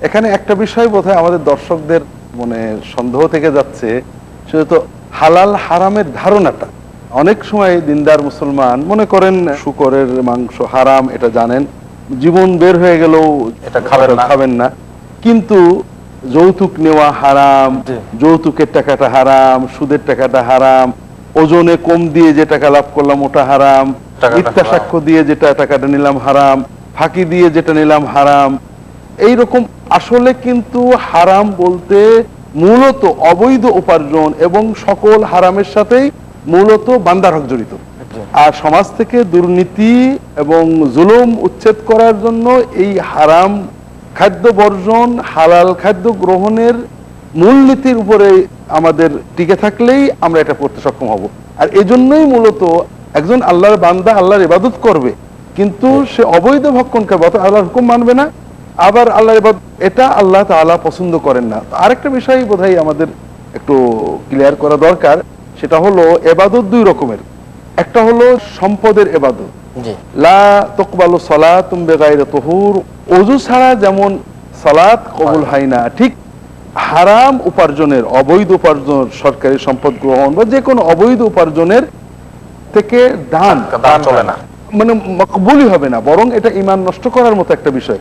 এখানে একটা বিষয় বোধহয় আমাদের দর্শকদের মানে সন্দেহ থেকে যাচ্ছে সেটা তো হালাল হারামের ধারণাটা অনেক সময় দিনদার মুসলমান মনে করেন শুকরের মাংস হারাম এটা জানেন জীবন বের হয়ে গেলেও এটা খাবেন না। খাবেন না কিন্তু যৌতুক নেওয়া হারাম যৌতুকের টাকাটা হারাম সুদের টাকাটা হারাম ওজনে কম দিয়ে যে টাকা লাভ করলাম ওটা হারাম মিথ্যা। সাক্ষ্য দিয়ে যেটা টাকাটা নিলাম হারাম ফাঁকি দিয়ে যেটা নিলাম হারাম এই রকম আসলে কিন্তু হারাম বলতে মূলত অবৈধ উপার্জন এবং সকল হারামের সাথেই মূলত বান্দার হক জড়িত। আর সমাজ থেকে দুর্নীতি এবং জুলুম উচ্ছেদ করার জন্য এই হারাম খাদ্য বর্জন হালাল খাদ্য গ্রহণের মূলনীতির উপরে আমাদের টিকে থাকলেই আমরা এটা করতে সক্ষম হব। আর এজন্যই মূলত একজন আল্লাহর বান্দা আল্লাহর ইবাদত করবে কিন্তু সে অবৈধ ভক্ষণ করবে অত আল্লাহর হুকুম মানবে না। আবার আল্লাহ এটা আল্লাহ তাআলা পছন্দ করেন না। আরেকটা বিষয় বোধহয় আমাদের একটু ক্লিয়ার করা দরকার সেটা হলো এবাদত দুই রকমের। একটা হলো সম্পদের এবাদত। লা তকবালু সালাতুম বেগাইরে তহুর। অজু ছাড়া যেমন সালাত কবুল হয়। না ঠিক হারাম উপার্জনের অবৈধ উপার্জন সরকারি সম্পদ গ্রহণ বা যে কোনো অবৈধ উপার্জনের থেকে দান। দান চলে না। মানে মকবুলই হবে না বরং এটা ইমান নষ্ট করার মতো একটা বিষয়।